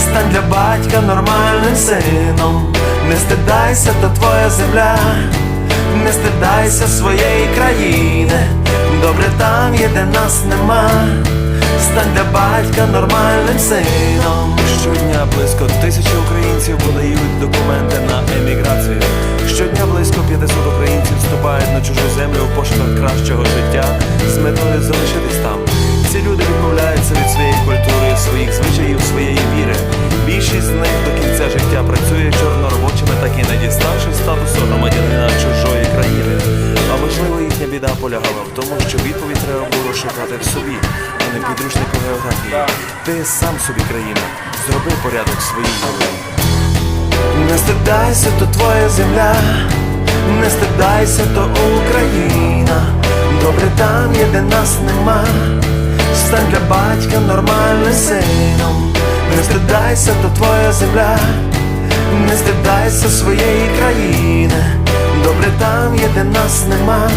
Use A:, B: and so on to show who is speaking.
A: Стань для батька нормальним сином. Не стидайся, то твоя земля, не стидайся своєї країни. Добре там є, де нас нема. Стань для батька нормальним сином.
B: Щодня близько тисячі українців подають документи на еміграцію. Щодня близько 500 українців вступають на чужу землю в пошуках кращого життя з метою залишитись статусу громадянина чужої країни. А можливо, їхня біда полягала в тому, що відповідь треба було шукати в собі, а не підручнику географії. Ти сам собі країна, зроби порядок своїй голові.
A: Не стидайся, то твоя земля, не стидайся, то Україна. Добре там є, де нас нема. Стань для батька нормальним сином. Не стидайся, то твоя земля, не стидайся своєї країни. Де нас нема.